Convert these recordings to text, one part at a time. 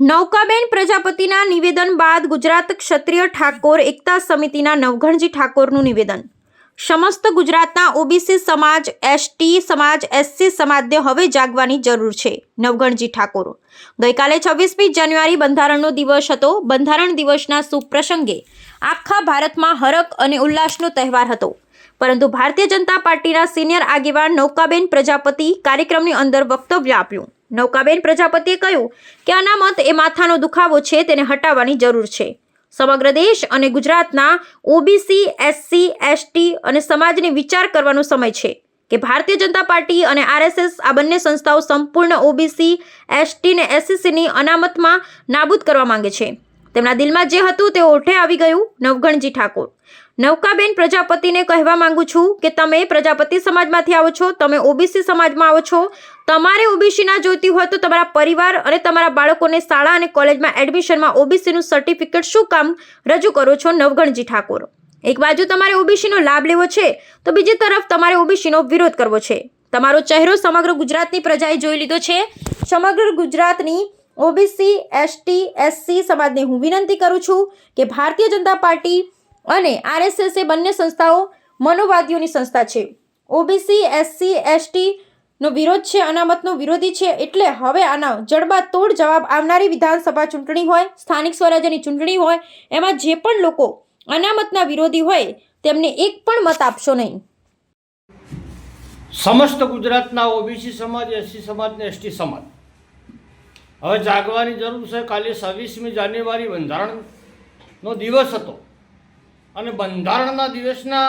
નૌકાબેન પ્રજાપતિના નિવેદન બાદ ગુજરાત ક્ષત્રિય ઠાકોર એકતા સમિતિના નવઘણજી ઠાકોરનું નિવેદન. સમસ્ત ગુજરાતના ઓબીસી સમાજ, એસટી સમાજ, એસસી સમાજને હવે જાગવાની જરૂર છે નવગણજી ઠાકોર. ગઈકાલે છવ્વીસમી જાન્યુઆરી બંધારણનો દિવસ હતો. બંધારણ દિવસના સુપ્રસંગે આખા ભારતમાં હરક અને ઉલ્લાસનો તહેવાર હતો. પરંતુ ભારતીય જનતા પાર્ટીના સિનિયર આગેવાન નૌકાબેન પ્રજાપતિ કાર્યક્રમની અંદર વક્તવ્ય આપ્યું. નૌકાબેન પ્રજાપતિએ કહ્યું કે અનામત એ માથાનો દુખાવો છે, તેને હટાવવાની જરૂર છે. સમગ્ર દેશ અને ગુજરાતના ઓબીસી એસસી એસટી અને સમાજને વિચાર કરવાનો સમય છે કે ભારતીય જનતા પાર્ટી અને આરએસએસ આ બંને સંસ્થાઓ સંપૂર્ણ ઓબીસી એસટી ને એસસીસીની અનામતમાં નાબૂદ કરવા માંગે છે. તેમના દિલમાં જે હતું તે ઓઠે આવી ગયું, નવગણજી ઠાકોર. નવકાબેન પ્રજાપતિને કહેવા માંગુ છું કે તમે પ્રજાપતિ સમાજમાંથી આવો છો, તમે ઓબીસી સમાજમાં આવો છો. તમારે ઓબીસીના જોઈતી હોય તો તમારા પરિવાર અને તમારા બાળકોને શાળા અને કોલેજમાં એડમિશનમાં ઓબીસીનું સર્ટિફિકેટ શું કામ રજૂ કરો છો, નવગણજી ઠાકોર? એક બાજુ તમારે ઓબીસીનો લાભ લેવો છે, તો બીજી તરફ તમારે ઓબીસીનો વિરોધ કરવો છે. તમારો ચહેરો સમગ્ર ગુજરાતની પ્રજાએ જોઈ લીધો છે. સમગ્ર ગુજરાતની ઓબીસી, એસટી, એસસી સમાજને હું વિનંતી કરું છું કે ભારતીય જનતા પાર્ટી અને આરએસએસ એ બંને સંસ્થાઓ મનોવાદીઓની સંસ્થા છે. ઓબીસી, એસસી એસટીનો વિરોધ છે, અનામતનો વિરોધી છે, એટલે હવે આના જડબાતોડ જવાબ આવનારી વિધાનસભા ચૂંટણી હોય, સ્થાનિક સ્વરાજ્યની ચૂંટણી હોય, એમાં જે પણ લોકો અનામતના વિરોધી હોય, તેમને એક પણ મત આપશો નહીં. સમસ્ત ગુજરાતના ઓબીસી સમાજ, એસસી સમાજ ને એસટી સમાજ. હવે જાગવાની જરૂર છે. કાલે છવ્વીસમી જાન્યુઆરી બંધારણનો દિવસ હતો. અને બંધારણના દિવસના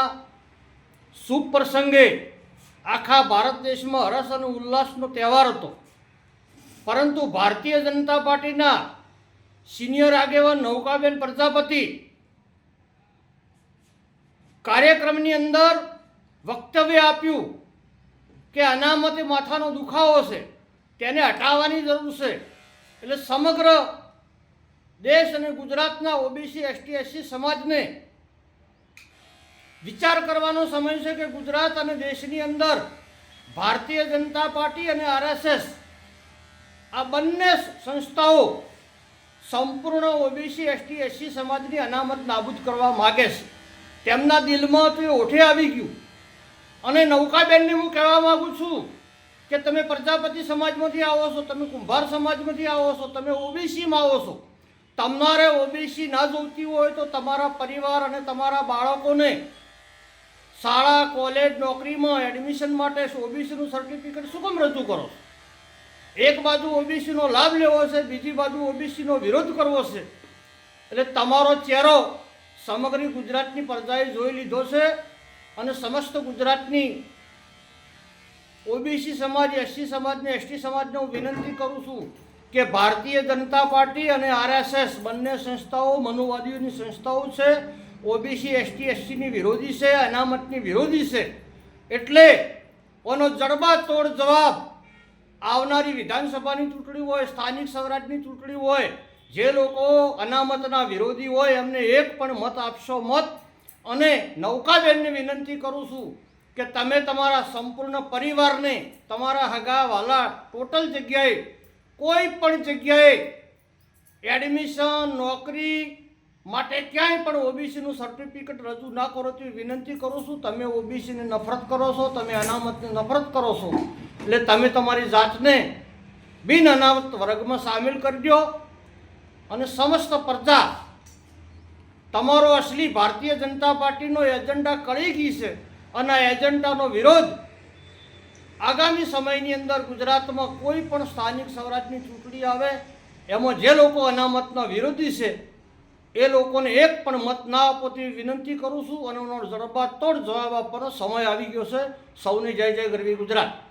શુભ પ્રસંગે આખા ભારત દેશમાં હરસ અને ઉલ્લાસનો તહેવાર હતો. પરંતુ ભારતીય જનતા પાર્ટીના સિનિયર આગેવાન નૌકાબેન પ્રજાપતિ કાર્યક્રમની અંદર વક્તવ્ય આપ્યું કે અનામતે માથાનો દુખાવો છે તેને હટાવવાની જરૂર છે. એટલે સમગ્ર દેશ અને ગુજરાતના ઓબીસી, એસટી, એસસી સમાજને વિચાર કરવાનો સમય છે કે ગુજરાત અને દેશની અંદર ભારતીય જનતા પાર્ટી અને આરએસએસ આ બંને સંસ્થાઓ સંપૂર્ણ ઓબીસી, એસટી, એસસી સમાજની અનામત નાબૂદ કરવા માગે છે. તેમના દિલમાં તો ઓઠે આવી ગયું. અને નૌકાબેનને હું કહેવા માગું છું કે તમે પ્રજાપતિ સમાજમાંથી આવો છો, તમે કુંભાર સમાજમાંથી આવો છો, તમે ઓબીસીમાં આવો છો. તમારે ઓબીસી ના જોઈતી હોય તો તમારા પરિવાર અને તમારા બાળકોને શાળા, કોલેજ, નોકરીમાં એડમિશન માટે ઓબીસીનું સર્ટિફિકેટ શું કેમ રજૂ કરો એક બાજુ ઓબીસીનો લાભ લેવો છે, બીજી બાજુ ઓબીસીનો વિરોધ કરવો છે. એટલે તમારો ચહેરો સમગ્ર ગુજરાતની પ્રજાએ જોઈ લીધો છે અને સમસ્ત ગુજરાતની ઓબીસી સમાજ, એસસી સમાજને એસટી સમાજને હું વિનંતી કરું છું કે ભારતીય જનતા પાર્ટી અને આરએસએસ બંને સંસ્થાઓ મનુવાદીઓની સંસ્થાઓ છે, ઓબીસી, એસટી, એસસીની વિરોધી છે, અનામતની વિરોધી છે, એટલે ઓનો જડબાતોડ જવાબ આવનારી વિધાનસભાની ચૂંટણી હોય, સ્થાનિક સ્વરાજની ચૂંટણી હોય, જે લોકો અનામતના વિરોધી હોય એમને એક પણ મત આપશો મત. અને નૌકાબેનને વિનંતી કરું છું કે તમે તમારા સંપૂર્ણ પરિવારને તમારા હગા વાલા ટોટલ જગ્યાએ કોઈ પણ જગ્યાએ એડમિશન, નોકરી માટે ક્યાંય પણ ઓબીસીનું સર્ટિફિકેટ રજૂ ના કરો તેવી વિનંતી કરું છું. તમે ઓબીસીને નફરત કરો છો, તમે અનામતને નફરત કરો છો. એટલે તમે તમારી જાતને બિન અનામત વર્ગમાં સામેલ કરી દો અને સમસ્ત પ્રજા, તમારો અસલી ભારતીય જનતા પાર્ટીનો એજન્ડા કળી ગઈ છે. અને એજન્ડાનો વિરોધ આગામી સમયની અંદર ગુજરાતમાં કોઈ પણ સ્થાનિક સ્વરાજની ચૂંટણી આવે, એમાં જે લોકો અનામતના વિરોધી છે, એ લોકોને એક પણ મત ના આપો તેવી વિનંતી કરું છું. અને એનો જડબાતોડ જવાબ આપવાનો સમય આવી ગયો છે. સૌની જય જય ગરવી ગુજરાત.